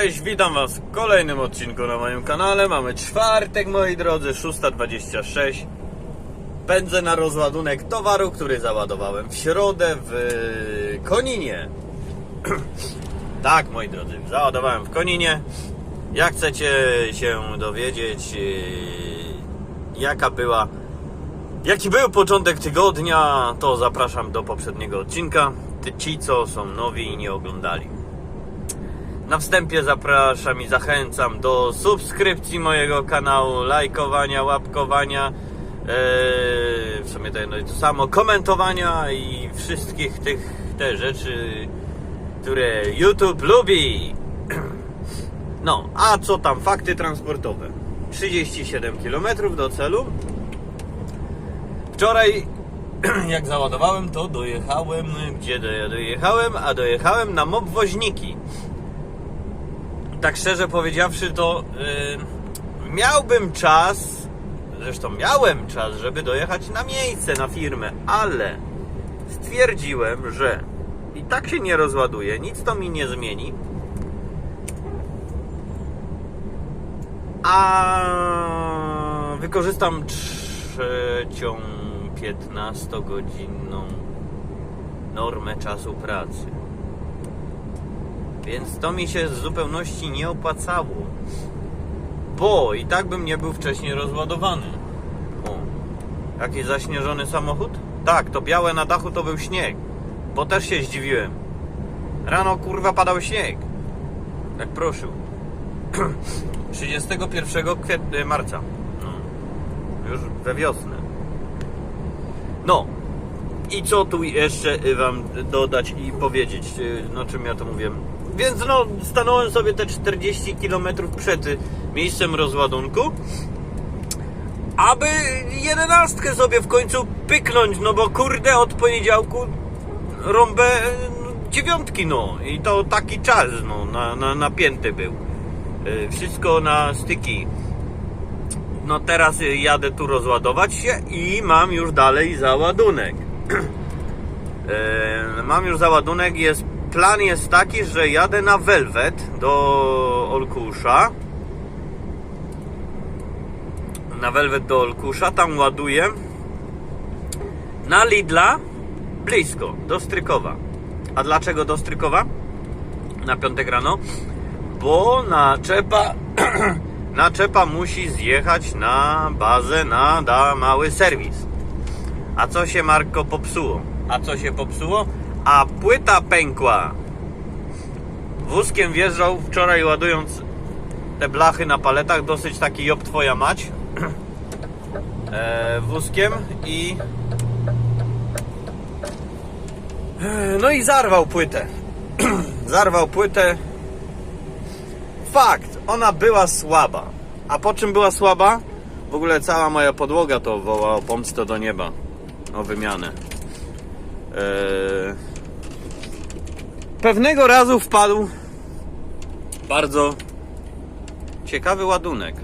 Cześć, witam Was w kolejnym odcinku na moim kanale. Mamy czwartek, moi drodzy, 6.26. Pędzę na rozładunek towaru, który załadowałem w środę w Koninie. tak, moi drodzy, załadowałem w Koninie. Jak chcecie się dowiedzieć, yy, jaka była, jaki był początek tygodnia, to zapraszam do poprzedniego odcinka. Ci, co są nowi i nie oglądali. Na wstępie zapraszam i zachęcam do subskrypcji mojego kanału, lajkowania, łapkowania, yy, w sumie to jedno i to samo, komentowania i wszystkich tych te rzeczy, które YouTube lubi. No, a co tam fakty transportowe? 37 km do celu. Wczoraj jak załadowałem to dojechałem, gdzie do- dojechałem? A dojechałem na MOB Woźniki tak szczerze powiedziawszy, to yy, miałbym czas, zresztą miałem czas, żeby dojechać na miejsce, na firmę, ale stwierdziłem, że i tak się nie rozładuje, nic to mi nie zmieni. A wykorzystam trzecią 15-godzinną normę czasu pracy. Więc to mi się z zupełności nie opłacało. Bo i tak bym nie był wcześniej rozładowany. O, zaśnieżony samochód? Tak, to białe na dachu to był śnieg. Bo też się zdziwiłem. Rano kurwa padał śnieg. Jak prosił. 31 kwietnia, marca. No, już we wiosnę. No, i co tu jeszcze wam dodać i powiedzieć, y, no czym ja to mówię. Więc no, stanąłem sobie te 40 km przed miejscem rozładunku, aby jedenastkę sobie w końcu pyknąć, no bo kurde od poniedziałku rąbę y, dziewiątki, no i to taki czas, no, na, na, napięty był. Y, Wszystko na styki. No teraz jadę tu rozładować się i mam już dalej załadunek. E, mam już załadunek. Jest, plan jest taki, że jadę na Velvet do Olkusza. Na Velvet do Olkusza, tam ładuję. Na Lidla blisko, do Strykowa. A dlaczego do Strykowa? Na piątek rano? Bo naczepa, naczepa musi zjechać na bazę na da mały serwis. A co się Marko popsuło? A co się popsuło? A płyta pękła. Wózkiem wjeżdżał wczoraj ładując te blachy na paletach, dosyć taki job twoja mać. E, wózkiem i no i zarwał płytę. zarwał płytę. Fakt, ona była słaba. A po czym była słaba? W ogóle cała moja podłoga to woła o pomstę do nieba. O wymianę. Eee... Pewnego razu wpadł bardzo ciekawy ładunek.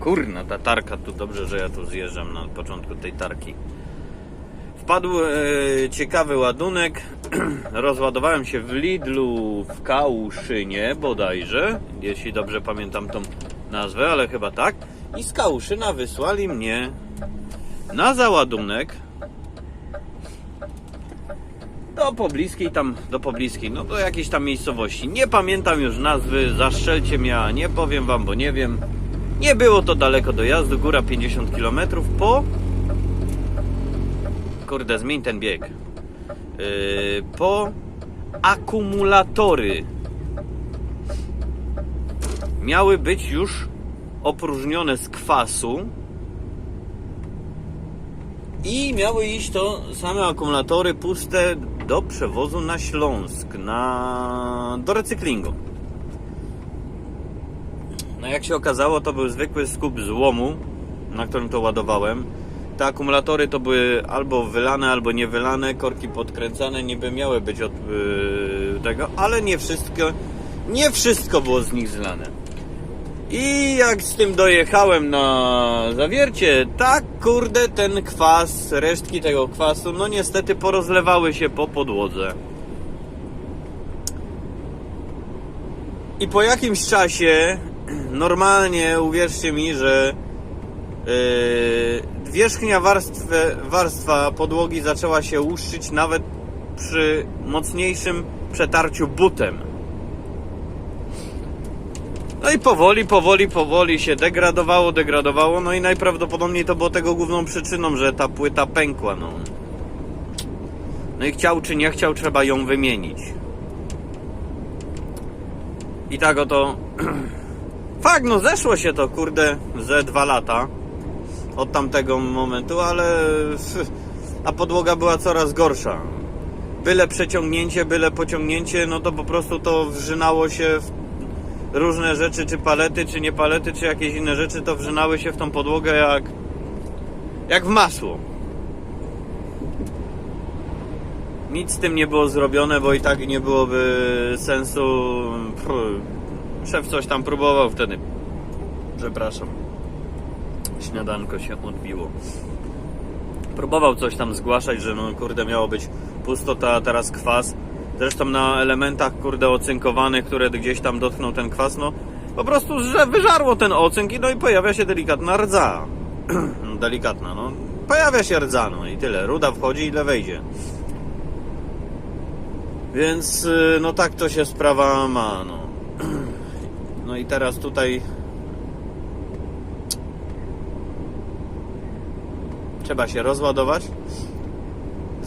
Kurna, ta tarka tu dobrze, że ja tu zjeżdżam na początku tej tarki. Wpadł e, ciekawy ładunek. Rozładowałem się w Lidlu w Kałuszynie bodajże, jeśli dobrze pamiętam tą nazwę, ale chyba tak. I z Kałuszyna wysłali mnie na załadunek do pobliskiej tam, do pobliskiej, no do jakiejś tam miejscowości. Nie pamiętam już nazwy, zaszczelcie mnie, a nie powiem wam, bo nie wiem. Nie było to daleko do jazdy, góra 50 km po... Kurde, zmień ten bieg. Yy, po akumulatory miały być już opróżnione z kwasu i miały iść to same akumulatory puste do przewozu na Śląsk, na, do recyklingu. No jak się okazało, to był zwykły skup złomu, na którym to ładowałem. Te akumulatory to były albo wylane, albo nie wylane, korki podkręcane, niby miały być od yy, tego, ale nie wszystko, nie wszystko było z nich zlane. I jak z tym dojechałem na zawiercie, tak kurde ten kwas, resztki tego kwasu, no niestety porozlewały się po podłodze. I po jakimś czasie, normalnie uwierzcie mi, że yy, wierzchnia warstwę, warstwa podłogi zaczęła się łuszczyć nawet przy mocniejszym przetarciu butem. No i powoli, powoli, powoli się degradowało, degradowało, no i najprawdopodobniej to było tego główną przyczyną, że ta płyta pękła, no. No i chciał czy nie chciał, trzeba ją wymienić. I tak oto. Fakt, no zeszło się to, kurde, ze dwa lata od tamtego momentu, ale. A podłoga była coraz gorsza. Byle przeciągnięcie, byle pociągnięcie, no to po prostu to wrzynało się w różne rzeczy, czy palety, czy nie palety, czy jakieś inne rzeczy, to wrzynały się w tą podłogę jak. jak w masło. Nic z tym nie było zrobione, bo i tak nie byłoby sensu. Szef coś tam próbował wtedy. Przepraszam. Śniadanko się odbiło. Próbował coś tam zgłaszać, że no kurde miało być pustota, a teraz kwas. Zresztą na elementach kurde ocynkowanych, które gdzieś tam dotknął ten kwas, no po prostu wyżarło ten ocynk i no i pojawia się delikatna rdza. delikatna, no. Pojawia się rdza, no i tyle. Ruda wchodzi, ile wejdzie. Więc y, no tak to się sprawa ma, no. No i teraz tutaj trzeba się rozładować,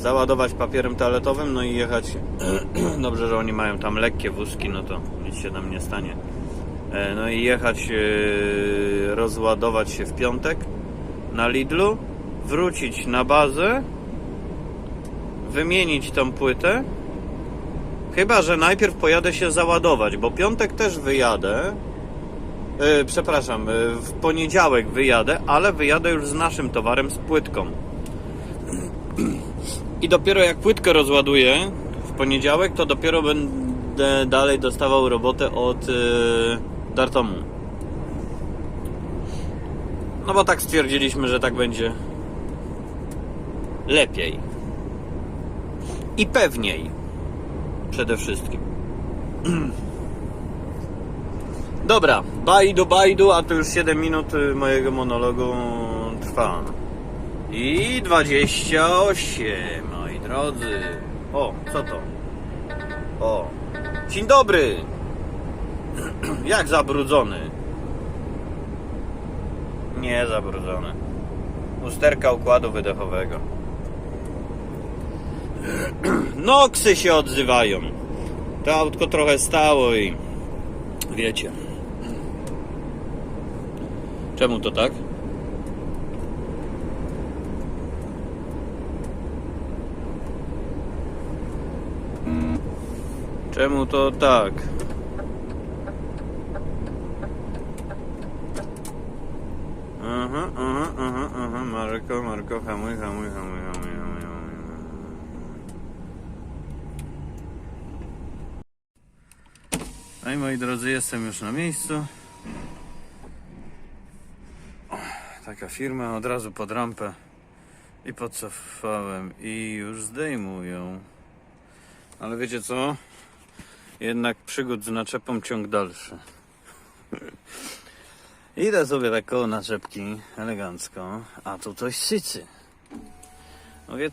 załadować papierem toaletowym, no i jechać. Dobrze, że oni mają tam lekkie wózki, no to nic się tam nie stanie. E, No i jechać, e, rozładować się w piątek na Lidlu, wrócić na bazę, wymienić tą płytę. Chyba, że najpierw pojadę się załadować, bo piątek też wyjadę. E, przepraszam, w poniedziałek wyjadę, ale wyjadę już z naszym towarem, z płytką. I dopiero jak płytkę rozładuję w poniedziałek, to dopiero będę dalej dostawał robotę od e, Dartomu. No bo tak stwierdziliśmy, że tak będzie lepiej. I pewniej. Przede wszystkim. Dobra, bajdu, bajdu, a to już 7 minut y, mojego monologu trwa. I 28, moi drodzy. O, co to? O, dzień dobry. Jak zabrudzony? Nie zabrudzony. Usterka układu wydechowego. Noksy się odzywają. To autko trochę stało i wiecie. Czemu to tak? Czemu to tak? Aha, aha, aha, aha, Marko, Marko, hamuj, hamuj, hamuj, hamuj, hamuj, hamuj. No i moi drodzy, jestem już na miejscu. Taka firma od razu pod rampę i podcofałem i już zdejmują. Ale wiecie co? Jednak przygód z naczepą ciąg dalszy. Idę sobie tak koło naczepki, elegancko, a tu coś sycy. Mówię,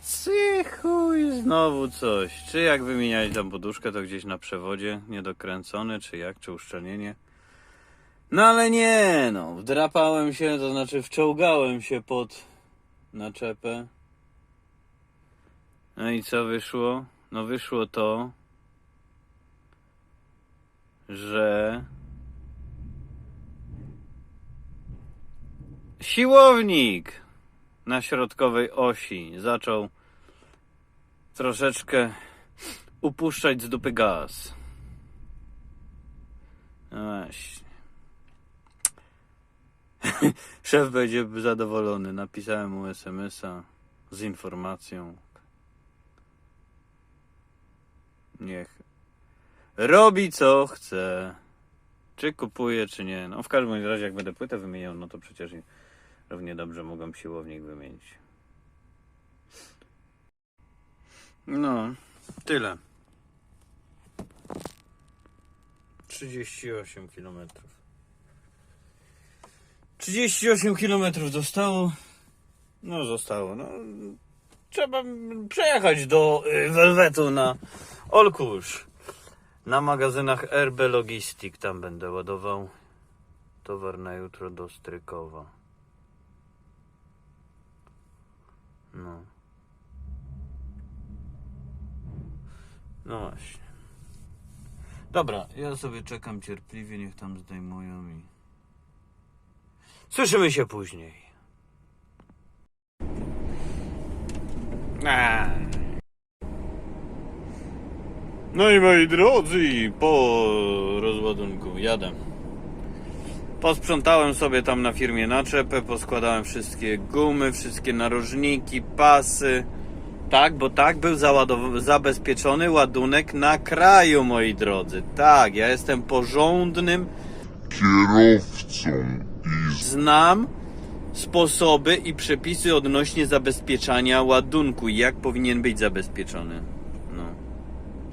chuj, znowu coś. Czy jak wymieniać tam poduszkę, to gdzieś na przewodzie niedokręcony, czy jak, czy uszczelnienie. No ale nie, no, wdrapałem się, to znaczy wczołgałem się pod naczepę. No i co wyszło? No wyszło to, że siłownik na środkowej osi zaczął troszeczkę upuszczać z dupy gaz. No właśnie. Szef będzie zadowolony. Napisałem mu SMS-a z informacją. Niech robi co chce. Czy kupuje, czy nie. No w każdym razie, jak będę płytę wymieniał, no to przecież równie dobrze mogłem siłownik wymienić. No, tyle. 38 km. 38 km zostało. No zostało. No, trzeba przejechać do y, Welwetu na Olkusz. Na magazynach RB Logistik tam będę ładował towar na jutro do Strykowa. No. No właśnie. Dobra, ja sobie czekam cierpliwie, niech tam zdejmują i... Słyszymy się później. A. No i moi drodzy, po rozładunku jadę. Posprzątałem sobie tam na firmie naczepę, poskładałem wszystkie gumy, wszystkie narożniki, pasy. Tak, bo tak był zabezpieczony ładunek na kraju, moi drodzy. Tak, ja jestem porządnym, kierowcą i znam sposoby i przepisy odnośnie zabezpieczania ładunku jak powinien być zabezpieczony.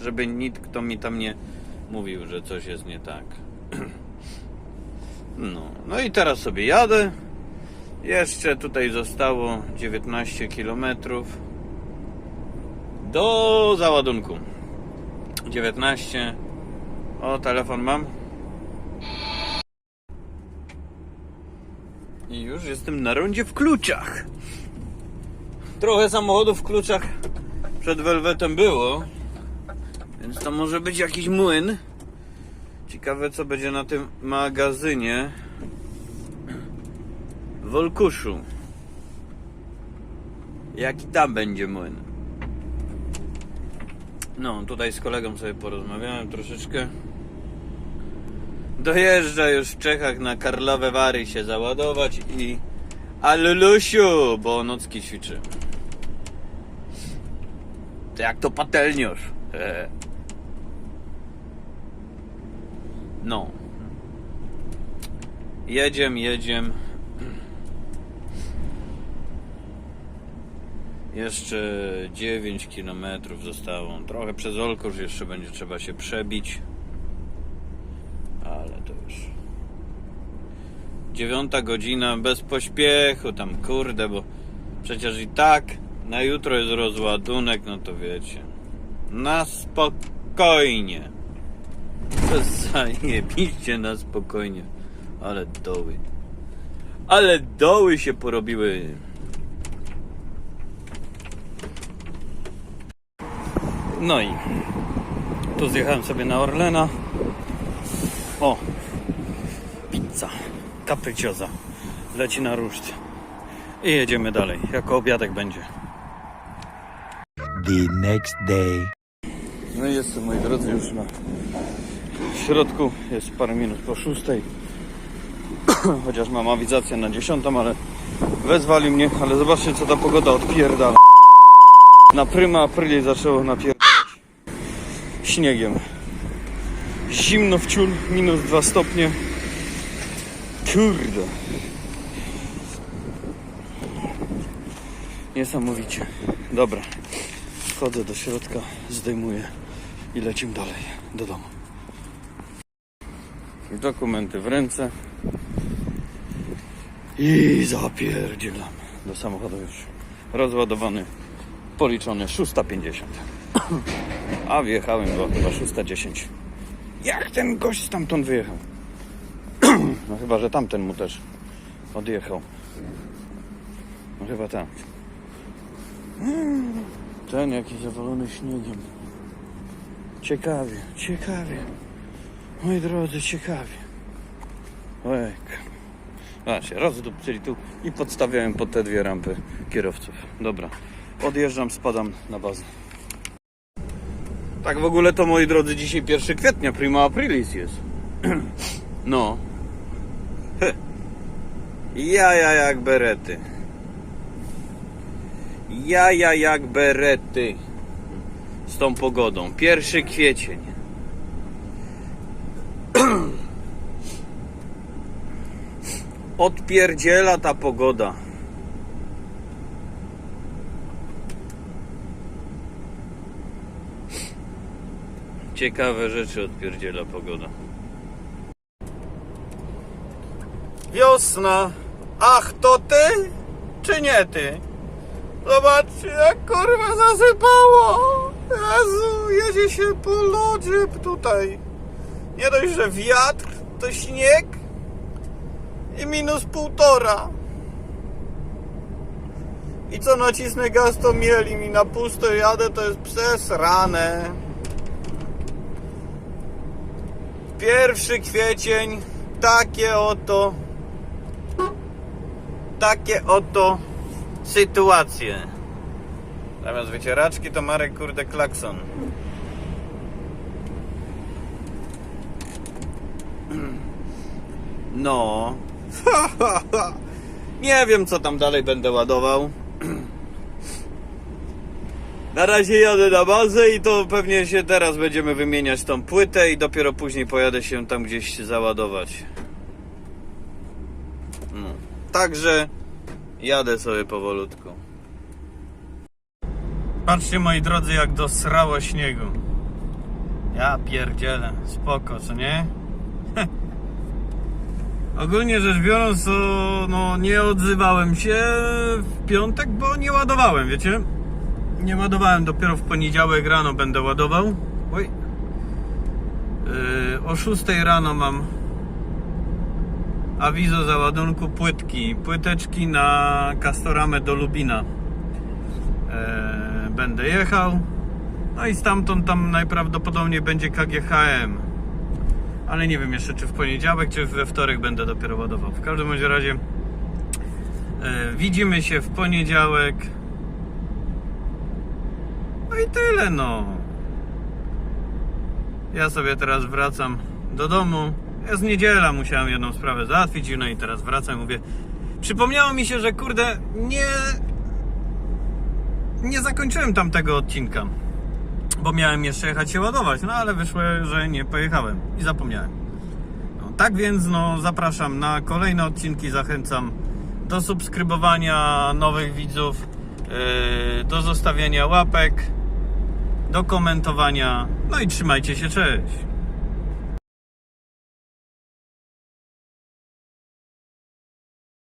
Żeby nikt kto mi tam nie mówił, że coś jest nie tak. No, no i teraz sobie jadę. Jeszcze tutaj zostało 19 km do załadunku. 19. O, telefon mam. I już jestem na rondzie w kluczach. Trochę samochodów w kluczach przed Welwetem było, więc to może być jakiś młyn. Ciekawe co będzie na tym magazynie w Olkuszu. Jaki tam będzie młyn? No, tutaj z kolegą sobie porozmawiałem troszeczkę. Dojeżdża już w Czechach na Karlowe Wary się załadować i... A Lulusiu, bo nocki ćwiczy. To jak to patelniusz. E. No. Jedziem, jedziem. Jeszcze 9 km zostało. Trochę przez Olkusz jeszcze będzie trzeba się przebić. Ale to już. Dziewiąta godzina bez pośpiechu, tam kurde, bo przecież i tak na jutro jest rozładunek, no to wiecie. Na spokojnie. To zajebiście na spokojnie. Ale doły. Ale doły się porobiły. No i tu zjechałem sobie na Orlena. O, pizza, kaprycioza, leci na ruszt. I jedziemy dalej, jako obiadek będzie. the next day. No i jestem, moi drodzy, już na środku. Jest parę minut po szóstej. Chociaż mam awizację na dziesiątą, ale wezwali mnie. Ale zobaczcie, co ta pogoda odpierdala. Na prima aprilie zaczęło napierdalać śniegiem. Zimno w ciul, minus 2 stopnie. Kurde. Niesamowicie. Dobra. Wchodzę do środka, zdejmuję i lecimy dalej do domu. Dokumenty w ręce. I zapierdzielam do samochodu już. Rozładowany, policzony 650. A wjechałem go chyba 610. Jak ten gość stamtąd wyjechał? No chyba, że tamten mu też odjechał. No chyba tak. Ten jakiś zawalony śniegiem. Ciekawie, ciekawie. Moi drodzy, ciekawie. Ojek. Właśnie, rozdupcyli tu i podstawiałem pod te dwie rampy kierowców. Dobra, odjeżdżam, spadam na bazę. Tak w ogóle to, moi drodzy, dzisiaj 1 kwietnia, prima aprilis jest. No. Jaja jak berety. Jaja jak berety. Z tą pogodą. 1 kwiecień. odpierdziela ta pogoda. Ciekawe rzeczy odpierdziela pogoda. Wiosna. Ach, to ty? Czy nie ty? Zobaczcie, jak kurwa zasypało. Jezu, jedzie się po lodzie tutaj. Nie dość, że wiatr, to śnieg, i minus półtora. I co nacisnę gaz, to mieli mi na pusto jadę, to jest przesrane. Pierwszy kwiecień, takie oto, takie oto sytuacje. Zamiast wycieraczki to Marek kurde klakson. No. Nie wiem co tam dalej będę ładował. Na razie jadę na bazę i to pewnie się teraz będziemy wymieniać tą płytę i dopiero później pojadę się tam gdzieś załadować. No. Także jadę sobie powolutku. Patrzcie moi drodzy jak dosrało śniegu. Ja pierdzielę, spoko, co nie? Ogólnie rzecz biorąc, to no, nie odzywałem się w piątek, bo nie ładowałem, wiecie? Nie ładowałem, dopiero w poniedziałek rano będę ładował. Oj. Yy, o 6 rano mam awizo załadunku płytki. Płyteczki na Castoramę do Lubina. Yy, będę jechał. No i stamtąd tam najprawdopodobniej będzie KGHM. Ale nie wiem jeszcze czy w poniedziałek, czy we wtorek będę dopiero ładował. W każdym bądź razie yy, widzimy się w poniedziałek. No i tyle no. Ja sobie teraz wracam do domu. Jest niedziela, musiałem jedną sprawę załatwić, no i teraz wracam, mówię. Przypomniało mi się, że kurde, nie. Nie zakończyłem tamtego odcinka. Bo miałem jeszcze jechać się ładować, no ale wyszło, że nie pojechałem i zapomniałem. No, tak więc, no, zapraszam na kolejne odcinki, zachęcam do subskrybowania nowych widzów, yy, do zostawiania łapek, do komentowania. No i trzymajcie się, cześć.